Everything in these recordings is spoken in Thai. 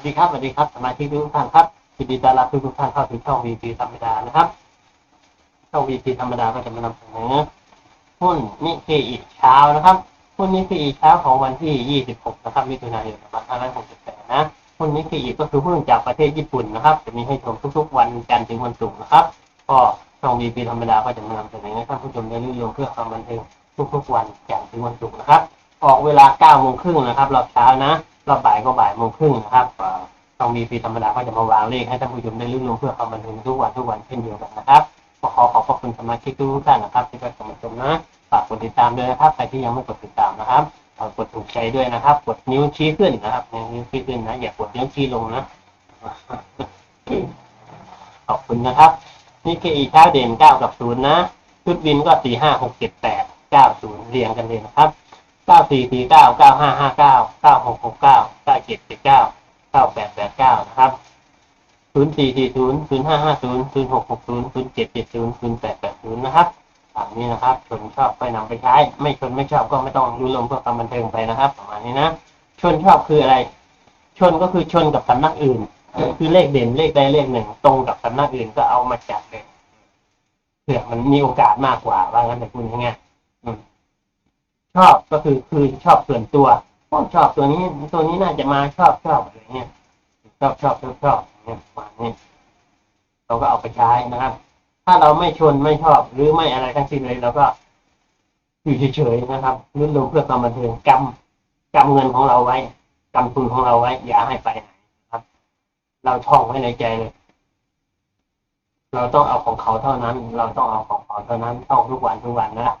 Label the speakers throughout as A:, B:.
A: วัสดีครับสวัสดีครับสมาชิกทุกท่านครับยินดีต้อนรับทุกทุกท่านเข้าสู่ช่อง VP ธรรมดานะครับช่อง VP ธรรมดาก็จะมานำเสนอหุ้นนิเคอีเช้านะครับหุ้นนิเคอีเช้าของวันที่ 26 นะครับมิถุนายน2568นะหุ้นนิเคอีก็คือหุ้นจากประเทศญี่ปุ่นนะครับ จะมีให้ชมทุกๆ วันจันทร์ถึงวันศุกร์นะครับ ก็ช่อง VP ธรรมดาก็จะมานำเสนอให้ท่านผู้ชมได้รู้เรื่องเพื่อความบันเทิงทุกๆ วันจันทร์ถึงวันศุกร์นะครับ ออกเวลา9โมงครึ่งนะครับรอบเช้านะ รอบบ่ายก็บ่ายโมงครึ่งนะครับเอ่อช่อง VP ธรรมดาก็จะมาวางเลขให้ท่านผู้ชมได้รู้เรื่องเพื่อความบันเทิงทุกวันทุกวันเช่นเดียวกันนะครับก็ขอขอบพระคุณสมาชิกทุกท่านนะครับ ที่เข้ามาชมนะฝากกดติดตามด้วยนะครับใครที่ยังไม่กดติดตามนะครับฝากกดถูกใจด้วยนะครับ กดนิ้วชี้ขึ้นนะครับนิ้วชี้ขึ้นนะอย่ากดนิ้วชี้ลงนะขอบคุณนะครับนี่คืออีกเช้าเด่นเก้ากับศูนย์นะชุดวินก็สี่ห้าหกเจ็ดแปดเก้าศูนย์เรียงกันเลยนะครับ เก้าสี่สี่เก้าเก้าห้าห้าเก้าเก้าหกหกเก้าเก้าเจ็ดเจ็ดเก้าเก้าแปดแปดเก้านะครับศูนย์สี่สี่ศูนย์ศูนย์ห้าห้าศูนย์ศูนย์หกหกศูนย์ศูนย์เจ็ดเจ็ดศูนย์ศูนย์แปดแปดศูนย์นะครับตามนี้นะครับชนชอบไปนำไปใช้ ไม่ชนไม่ชอบก็ไม่ต้องรู้ลมเพื่อความบันเทิงไปนะครับประมาณนี้นะชนชอบคืออะไร ชนก็คือชนกับสำนักอื่น คือเลขเด่นเลขใดเลขหนึ่ง ตรงกับสำนักอื่นก็เอามาจับเลยเผื่อมันมีโอกาสมากกว่าว่างั้นแต่คุณยังไงอืม ชอบก็คือคือชอบส่วนตัวชอบตัวนี้ตัวนี้น่าจะมาชอบชอบอะไรเงี้ยชอบชอบชอบชอบเนี่ยประมาณนี้เราก็เอาไปใช้นะครับ ถ้าเราไม่ชนไม่ชอบหรือไม่อะไรทั้งสิ้นเลยเราก็อยู่เฉยๆนะครับรุ่นลมเพื่อความบันเทิงกำกำเงินของเราไว้กำทุนของเราไว้ อย่าให้ไปไหนนะครับ เราท่องไว้ในใจเลย เราต้องเอาของเขาเท่านั้น เราต้องเอาของเขาเท่านั้นท่องทุกวันทุกวันนะ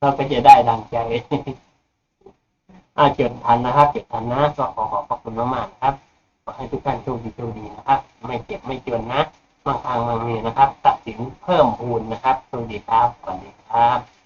A: เราก็จะได้ดังใจอาจดทันนะครับจดทันนะก็ขอขอบพระคุณมากๆครับขอให้ทุกท่านโชคดีโชคดีนะครับ ไม่เจ็บไม่จนนะบางทางบางมีนะครับ ตัดสินเพิ่มพูนนะครับสวัสดีครับสวัสดีครับ